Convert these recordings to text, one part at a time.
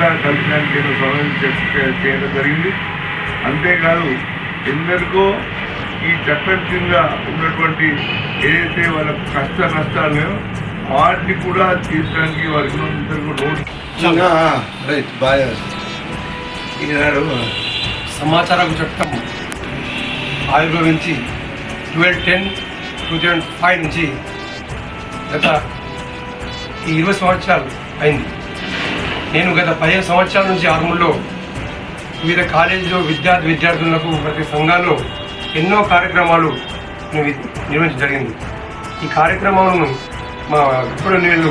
బాగా కలిసినాన్ని నేను సమయం చేయడం జరిగింది. అంతేకాదు ఎందరికో ఈ చట్టం కింద ఉన్నటువంటి ఏదైతే వాళ్ళ కష్ట నష్టాలు వాటిని కూడా తీర్చడానికి వారికి రైట్ బాగా ఈనాడు సమాచార చట్టం ఆవిర్భవించి twelve ten two thousand five నుంచి గత ఈ ఇరవై సంవత్సరాలు అయింది. నేను గత పదిహేను సంవత్సరాల నుంచి ఆర్మూర్లో వివిధ కాలేజీలో విద్యార్థి విద్యార్థులకు ప్రతి సంఘాల్లో ఎన్నో కార్యక్రమాలు నిర్వహించడం జరిగింది. ఈ కార్యక్రమాలను మా ఇప్పుడు నీళ్ళు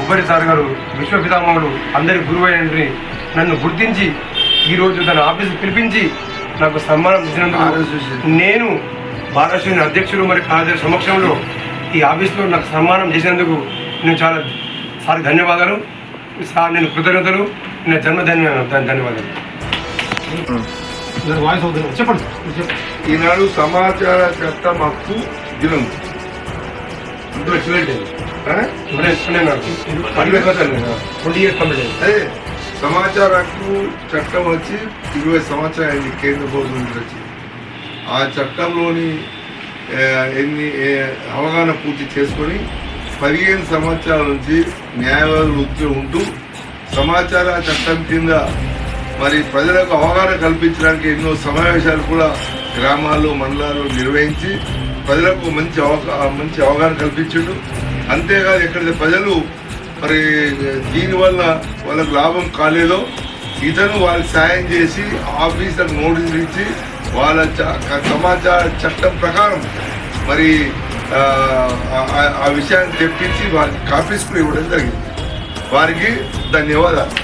ఉబ్బరి సార్ గారు విశ్వపితామహుడు అందరి గురువు అయినటువంటి నన్ను గుర్తించి ఈరోజు తన ఆఫీసు పిలిపించి నాకు సన్మానం చేసినందుకు నేను భారతశ్రేణి అధ్యక్షులు మరి కార్యదర్శి సమక్షంలో ఈ ఆఫీస్లో నాకు సన్మానం చేసినందుకు నేను చాలా సార్ ధన్యవాదాలు. సార్ నేను కృతజ్ఞతలు నా జన్మ ధన్య ధన్యవాదాలు. వాయిస్ అవుతుంది. చెప్పండి ఈనాడు సమాచార చట్టం హక్కు దినం. ఇందులో చూడండి. అదే సమాచార హక్కు చట్టం వచ్చి ఇరవై సంవత్సరాలు అయింది కేంద్ర ప్రభుత్వం నుంచి వచ్చి. ఆ చట్టంలోని ఎన్ని అవగాహన పూర్తి చేసుకొని పదిహేను సంవత్సరాల నుంచి న్యాయవాద వృత్తిలో ఉంటూ సమాచార చట్టం కింద మరి ప్రజలకు అవగాహన కల్పించడానికి ఎన్నో సమావేశాలు కూడా గ్రామాల్లో మండలాల్లో నిర్వహించి ప్రజలకు మంచి అవకా మంచి అవగాహన కల్పించడు. అంతేకాదు ఎక్కడైతే ప్రజలు మరి దీనివల్ల వాళ్ళకు లాభం కాలేదో ఇతను వాళ్ళకి సాయం చేసి ఆఫీసర్ నోటీసులు ఇచ్చి వాళ్ళ చ- సమాచార చట్టం ప్రకారం మరి ఆ విషయాన్ని తెప్పించి వారికి కాఫీస్ కూడా ఇవ్వడం జరిగింది. వారికి ధన్యవాదాలు.